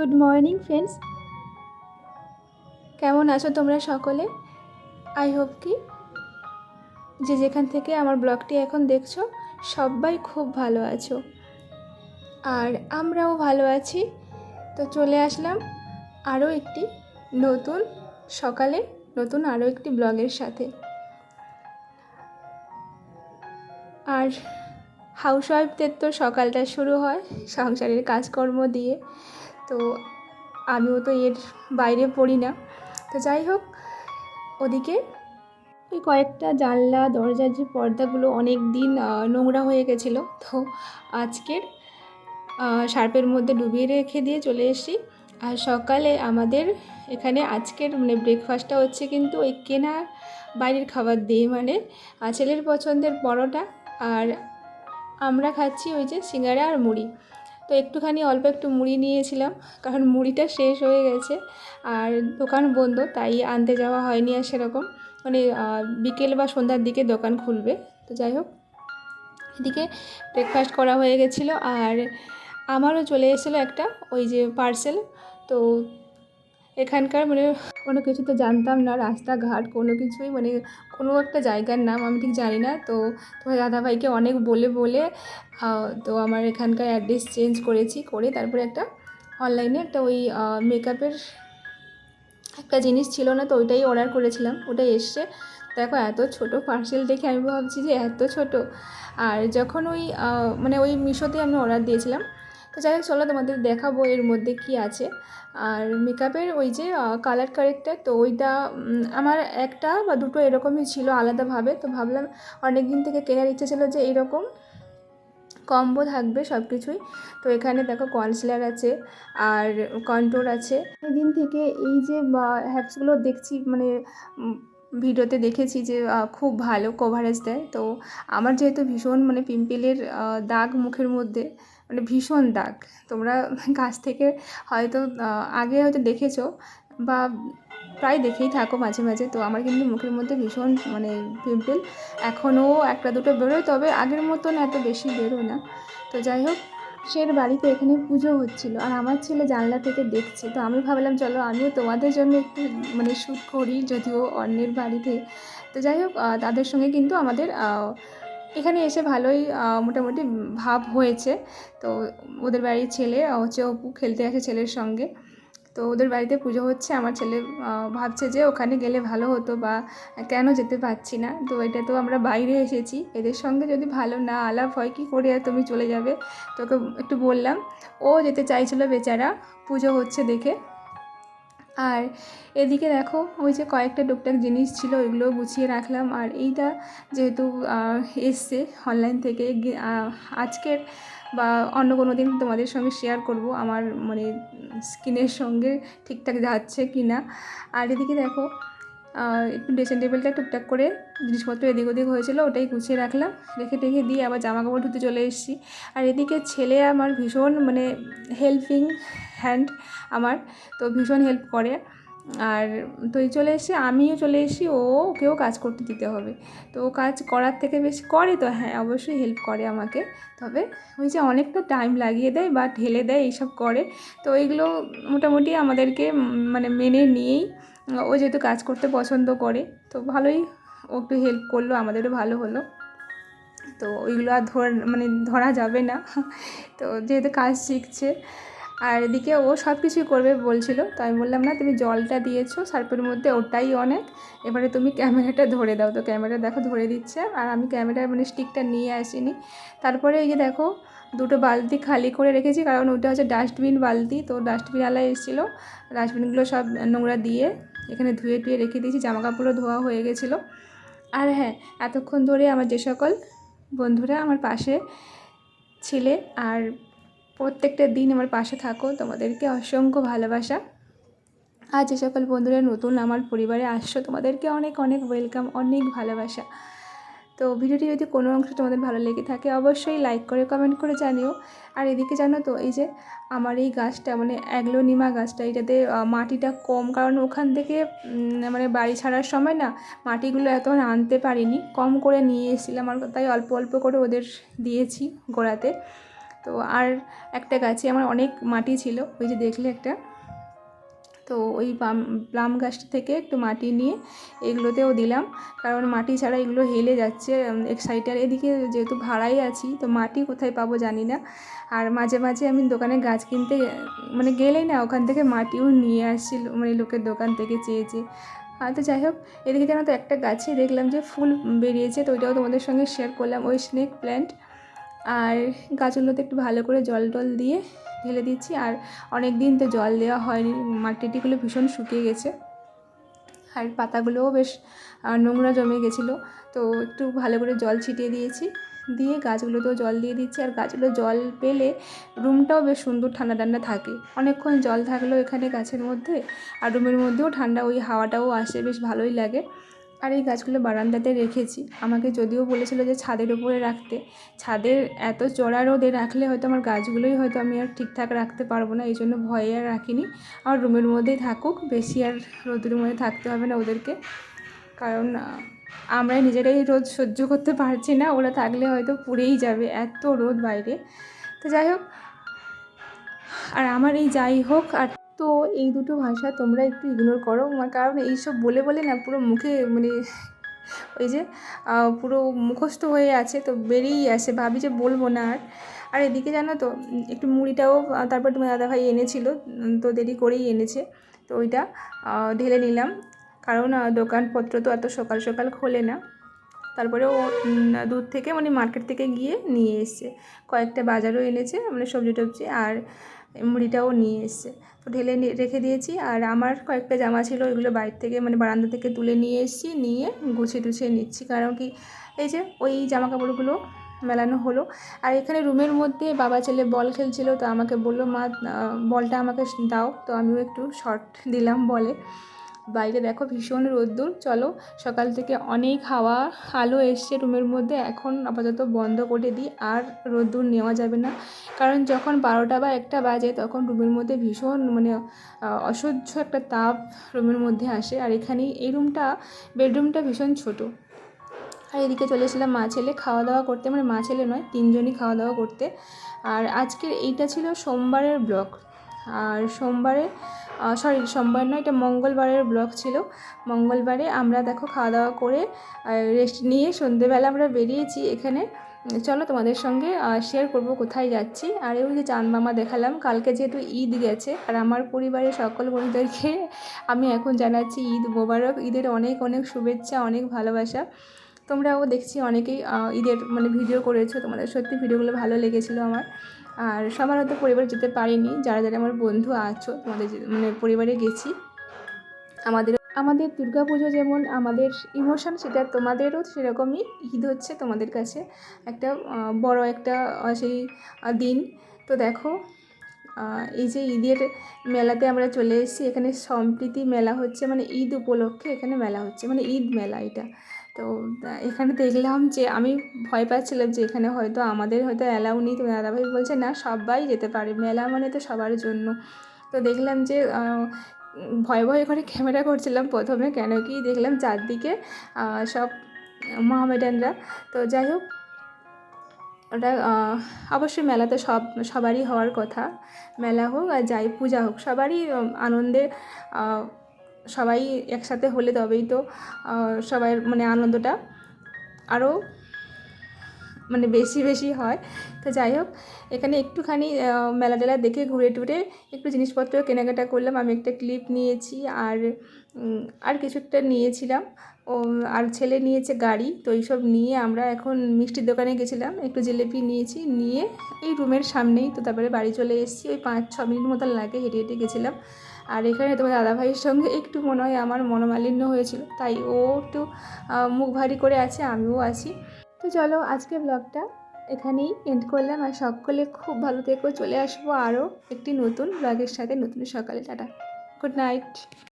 Good morning friends কেমন আছো তোমরা সকলে? আই হোপ কি? যে যেখান থেকে আমার ব্লগটি এখন দেখছ, সবাই খুব ভালো আছো। আর আমরাও ভালো আছি। তো চলে আসলাম আরও একটি নতুন, সকালে নতুন আরও একটি ব্লগের সাথে। আর হাউসওয়াইফদের তো সকালটা শুরু হয় সংসারের কাজকর্ম দিয়ে। তো আমিও তো এর বাইরে পড়ি না তো যাই হোক, ওদিকে ওই কয়েকটা জানলা, দরজার যে পর্দাগুলো অনেক দিন নোংরা হয়ে গেছিল। তো আজকের সার্পের মধ্যে ডুবিয়ে রেখে দিয়ে চলে এসেছি। আর সকালে আমাদের এখানে আজকের মানে ব্রেকফাস্টটা হচ্ছে কিন্তু ওই কেনা বাইরের খাবার দিয়ে। মানে ছেলের পছন্দের পরোটা আর আমরা খাচ্ছি ওই যে সিঙ্গারা আর মুড়ি। তো একটুখানি অল্প একটু মুড়ি নিয়েছিলাম, কারণ মুড়িটা শেষ হয়ে গেছে আর দোকান বন্ধ, তাই আনতে যাওয়া হয়নি আর সেরকম। মানে বিকেল বা সন্ধ্যার দিকে দোকান খুলবে। তো যাই হোক, এদিকে ব্রেকফাস্ট করা হয়ে গেছিল আর আমারও চলে এসেছিল একটা, ওই যে পার্সেল তো এখানকার মানে কোনো কিছু তো জানতাম না, রাস্তাঘাট, কোনো কিছুই মানে কোনো একটা জায়গার নাম আমি ঠিক জানি না। তো তোমার দাদাভাইকে অনেক বলে বলে তো আমার এখানকার অ্যাড্রেস চেঞ্জ করেছি, করে তারপরে একটা অনলাইনে একটা ওই মেকআপের একটা জিনিস ছিল না, তো ওইটাই অর্ডার করেছিলাম, ওটাই এসছে। দেখো এত ছোট পার্সেল দেখে আমি ভাবছি যে এত ছোট। আর যখন ওই মানে ওই মিশোতে আমি অর্ডার দিয়েছিলাম তো যাই হোক, চলো তোমাদের দেখাবো এর মধ্যে কি আছে। আর মেকআপের ওই যে কালার কারেক্টার তো ওইটা আমার একটা বা দুটো এরকমই ছিল আলাদাভাবে। তো ভাবলাম অনেক দিন থেকে কেনার ইচ্ছে ছিল যে এরকম কম্বো থাকবে সব কিছুই তো এখানে দেখো কনসিলার আছে আর কন্ট্রোর আছে। দিন থেকে এই যে হ্যাপসগুলো দেখছি মানে ভিডিওতে দেখেছি যে খুব ভালো কভারেজ দেয়। তো আমার যেহেতু ভীষণ মানে পিম্পলের দাগ মুখের মধ্যে মানে ভীষণ দাগ। তোমরা কাছ থেকে হয়তো আগে হয়তো দেখেছ বা প্রায় দেখেই থাকো মাঝে মাঝে। তো আমার কিন্তু মুখের মধ্যে ভীষণ মানে পিম্পল। এখনও একটা দুটো বেরোয়, তবে আগের মতন এত বেশি বেরোয় না। তো যাই হোক সের বাড়িতে এখানে পুজো হচ্ছিল আর আমার ছেলে জানলা থেকে দেখছে। তো আমি ভাবলাম, চলো আমিও তোমাদের জন্য একটু মানে শ্যুট করি যদিও অন্যের বাড়িতে। তো যাই হোক তাদের সঙ্গে কিন্তু আমাদের এখানে এসে ভালোই মোটামুটি ভাব হয়েছে। তো ওদের বাড়ির ছেলে হচ্ছে অপু, খেলতে আসে ছেলের সঙ্গে। তো ওদের বাড়িতে পুজো হচ্ছে। আমার ছেলে ভাবছে যে ওখানে গেলে ভালো হতো বা কেন যেতে পারছি না। তো এটা তো আমরা বাইরে এসেছি। এদের সঙ্গে যদি ভালো না আলাপ হয়, কি করে আর তুমি চলে যাবে? তোকে একটু বললাম। ও যেতে চাইছিল বেচারা পুজো হচ্ছে দেখে। আর এদিকে দেখো, ওই যে কয়েকটা টুকটাক জিনিস ছিল, ওইগুলো গুছিয়ে রাখলাম। আর এইটা যেহেতু এসছে অনলাইন থেকে আজকের বা অন্য কোনো দিন তোমাদের সঙ্গে শেয়ার করব, আমার মানে স্কিনের সঙ্গে ঠিকঠাক যাচ্ছে কি না। আর এদিকে দেখো একটু ড্রেসিং টেবিলটা টুকটাক করে জিনিসপত্র এদিক ওদিক হয়েছিল, ওটাই গুছিয়ে রাখলাম। রেখে টেখে দিয়ে আবার জামা কাপড় ধুতে চলে এসেছি। আর এদিকে ছেলে আমার ভীষণ মানে হেল্পিং হ্যান্ড আমার, তো ভীষণ হেল্প করে। আর তুই চলে এসে আমিও চলে এসেছি, ও ওকেও কাজ করতে দিতে হবে। তো ও কাজ করার থেকে বেশি করে তো হ্যাঁ অবশ্যই হেল্প করে আমাকে। তবে ওই যে অনেকটা টাইম লাগিয়ে দেয় বা ঢেলে দেয়, এইসব করে। তো এইগুলো মোটামুটি আমাদেরকে মানে মেনে নিয়েই ও যেহেতু কাজ করতে পছন্দ করে, তো ভালোই ও একটু হেল্প করল, আমাদেরও ভালো হলো। তো ওইগুলো আর ধর মানে ধরা যাবে না। তো যেহেতু কাজ শিখছে আর এদিকে ও সব কিছুই করবে বলছিল। তো আমি বললাম, না, তুমি জলটা দিয়েছ, সার্পের মধ্যে ওটাই অনেক। এবারে তুমি ক্যামেরাটা ধরে দাও। তো ক্যামেরা দেখো ধরে দিচ্ছে, আর আমি ক্যামেরার মানে স্টিকটা নিয়ে আসিনি। তারপরে এই যে দেখো, দুটো বালতি খালি করে রেখেছি, কারণ ওটা হচ্ছে ডাস্টবিন বালতি। তো ডাস্টবিন ডাস্টবিনওয়ালা এসেছিল, ডাস্টবিনগুলো সব নোংরা দিয়ে এখানে ধুয়ে টুয়ে রেখে দিয়েছি জামা কাপড়ও ধোয়া হয়ে গেছিল। আর হ্যাঁ এতক্ষণ ধরে আমার যে সকল বন্ধুরা আমার পাশে ছিলে, আর প্রত্যেকটা দিন আমার পাশে থাকো। তোমাদেরকে অসংখ্য ভালোবাসা। আর যে সকল বন্ধুরা নতুন আমার পরিবারে আসছো, তোমাদেরকে অনেক অনেক ওয়েলকাম অনেক ভালোবাসা। তো ভিডিওটি যদি কোনো অংশ তোমাদের ভালো লেগে থাকে, অবশ্যই লাইক করে কমেন্ট করে জানিও। আর এদিকে জানো তো, এই যে আমার এই গাছটা মানে অ্যাগ্লোনিমা গাছটা, এটাতে মাটিটা কম। কারণ ওখান থেকে মানে বাড়ি ছাড়ার সময় না, মাটিগুলো এত আনতে পারিনি। কম করে নিয়ে এসেছিলাম, আর তাই অল্প অল্প করে ওদের দিয়েছি গোড়াতে। তো আর একটা গাছে আমার অনেক মাটি ছিল, ওই যে দেখলে একটা। তো ওই পাম প্লাম গাছটা থেকে একটু মাটি নিয়ে এগুলোতেও দিলাম। কারণ মাটি ছাড়া এগুলো হেলে যাচ্ছে এক সাইডে এদিকে যেহেতু ভাড়াই আছি, তো মাটি কোথায় পাবো জানি না। আর মাঝে মাঝে আমি দোকানে গাছ কিনতে মানে গেলেই না, ওখান থেকে মাটিও নিয়ে আসছিল মানে লোকের দোকান থেকে চেয়ে চেয়ে। আর তো যাই হোক, এদিকে যেন তো একটা গাছে দেখলাম যে ফুল বেরিয়েছে, তো ওইটাও তোমাদের সঙ্গে শেয়ার করলাম, ওই স্নেক প্ল্যান্ট আর গাছগুলোতে একটু ভালো করে জল টল দিয়ে ঢেলে দিচ্ছি। আর অনেক দিন তো জল দেওয়া হয়নি, মাটিটিগুলো ভীষণ শুকিয়ে গেছে। আর পাতাগুলোও বেশ নোংরা জমে গেছিল। তো একটু ভালো করে জল ছিটিয়ে দিয়েছি। দিয়ে গাছগুলোতেও জল দিয়ে দিচ্ছি। আর গাছগুলো জল পেলে রুমটাও বেশ সুন্দর ঠান্ডা ঠান্ডা থাকে। অনেকক্ষণ জল থাকলেও এখানে গাছের মধ্যে আর রুমের মধ্যেও ঠান্ডা, ওই হাওয়াটাও আসে, বেশ ভালোই লাগে। আর এই গাছগুলো বারান্দাতে রেখেছি। আমাকে যদিও বলেছিল যে ছাদের উপরে রাখতে। ছাদের এত চড়া রোদে রাখলে হয়তো আমার গাছগুলোই হয়তো আমি আর ঠিকঠাক রাখতে পারব না এই জন্য ভয়ে আর রাখিনি। আমার রুমের মধ্যেই থাকুক, বেশি আর রোদের মধ্যে থাকতে হবে না ওদেরকে। কারণ আমরা নিজেরাই রোদ সহ্য করতে পারছি না, ওরা থাকলে হয়তো পুড়েই যাবে এত রোদ বাইরে। তো যাই হোক, আর আমার এই যাই হোক, আর তো এই দুটো ভাষা তোমরা একটু ইগনোর করো। কারণ এইসব বলে বলে না পুরো মুখে মানে ওই যে পুরো মুখস্থ হয়ে আছে, তো বেরিয়েই আসে। ভাবি যে বলব না আর। আর এদিকে জানো তো, একটু মুড়িটাও তারপর তোমার দাদাভাই এনেছিল তো দেরি করেই এনেছে। তো ওইটা ঢেলে নিলাম। কারণ দোকানপত্র তো এত সকাল সকাল খোলে না। তারপরে ও দূর থেকে মানে মার্কেট থেকে গিয়ে নিয়ে এসছে। কয়েকটা বাজারও এনেছে মানে সবজি টবজি, আর মুড়িটাও নিয়ে এসছে। তো ঢেলে রেখে দিয়েছি। আর আমার কয়েকটা জামা ছিল, ওইগুলো বাইরে থেকে মানে বারান্দা থেকে তুলে নিয়ে এসেছি, নিয়ে গুছিয়ে টুছিয়ে নিচ্ছি। কারণ কি, এই যে ওই জামা কাপড়গুলো মেলানো হলো। আর এখানে রুমের মধ্যে বাবা ছেলে বল খেলছিল, তো আমাকে বলল, মা বলটা আমাকে দাও। তো আমিও একটু শর্ট দিলাম বলে। বাইরে দেখো ভীষণ রোদ্দুর। চলো, সকাল থেকে অনেক হাওয়া, আলো এসছে রুমের মধ্যে। এখন আপাতত বন্ধ করে দিই, আর রোদ্দুর নেওয়া যাবে না। কারণ যখন বারোটা বা একটা বাজে, তখন রুমের মধ্যে ভীষণ মানে অসহ্য একটা তাপ রুমের মধ্যে আসে। আর এখানে এই রুমটা, বেডরুমটা ভীষণ ছোট। আর এদিকে চলে এসেছিলাম মা ছেলে। খাওয়া দাওয়া করতে মানে মা ছেলে নয়, তিনজনই খাওয়া দাওয়া করতে। আর আজকের এইটা ছিল সোমবারের ব্লগ। আর সোমবারে সরি সোমবার নয়, এটা মঙ্গলবারের ব্লগ ছিল। মঙ্গলবারে আমরা দেখো খাওয়া দাওয়া করে রেস্ট নিয়ে সন্ধেবেলা আমরা বেরিয়েছি এখানে। চলো তোমাদের সঙ্গে শেয়ার করব কোথায় যাচ্ছি। আর ওই যে চাঁদ মামা দেখালাম, কালকে যেহেতু ঈদ গেছে, আর আমার পরিবারের সকল বন্ধুদেরকে আমি এখন জানাচ্ছি ঈদ মোবারক। ঈদের অনেক অনেক শুভেচ্ছা, অনেক ভালোবাসা। তোমরাও দেখছি অনেকেই ঈদের মানে ভিডিও করেছ, তোমাদের সত্যি ভিডিওগুলো ভালো লেগেছিলো আমার। আর সবার হয়তো পরিবার যেতে পারিনি, যারা যারা আমার বন্ধু আছো, তোমাদের মানে পরিবারে গেছি। আমাদের আমাদের দুর্গাপুজো যেমন আমাদের ইমোশন, সেটা তোমাদেরও সেরকমই ঈদ হচ্ছে তোমাদের কাছে। একটা বড় একটা সেই দিন। তো দেখো এই যে ঈদের মেলাতে আমরা চলে এসেছি, এখানে সম্প্রীতি মেলা হচ্ছে মানে ঈদ উপলক্ষে এখানে মেলা হচ্ছে মানে ঈদ মেলা এটা। তো এখানে দেখলাম যে আমি ভয় পাচ্ছিলাম যে এখানে হয়তো আমাদের হয়তো অ্যালাউ নেই। তো দাদাভাই বলছে, না, সবাই যেতে পারে। মেলা মানে তো সবার জন্য। তো দেখলাম যে ভয় ভয় করে ক্যামেরা করছিলাম প্রথমে। কেন কি দেখলাম চারদিকে সব মহামেডানরা। তো যাই হোক ওটা অবশ্যই মেলাতে সব, সবারই হওয়ার কথা। মেলা হোক আর যাই, পূজা হোক, সবারই আনন্দে সবাই একসাথে হলে তবেই তো সবার মানে আনন্দটা আরও মানে বেশি বেশি হয়। তো যাই হোক, এখানে একটুখানি মেলা টেলা দেখে ঘুরে টুরে একটু জিনিসপত্র কেনাকাটা করলাম। আমি একটা ক্লিপ নিয়েছি আর আর কিছু একটা নিয়েছিলাম। ও, আর ছেলে নিয়েছে গাড়ি, তো এইসব নিয়ে আমরা এখন মিষ্টির দোকানে গেছিলাম। একটু জিলিপি নিয়েছি, নিয়ে এই রুমের সামনেই তো তারপরে বাড়ি চলে এসেছি। ওই পাঁচ, ছ মিনিট মতন লাগে হেঁটে হেঁটে গেছিলাম। আর এখানে তোমার দাদাভাইয়ের সঙ্গে একটু মনে হয় আমার মনোমালিন্য হয়েছিল, তাই ও একটু মুখ ভারী করে আছে, আমিও আছি। তো চলো আজকে ব্লগটা এখানেই এন্ড করলাম, আর সকলে খুব ভালো থেকো, চলে আসব আরও একটি নতুন ব্লগের সাথে, নতুন সকালে, টাটা। Good night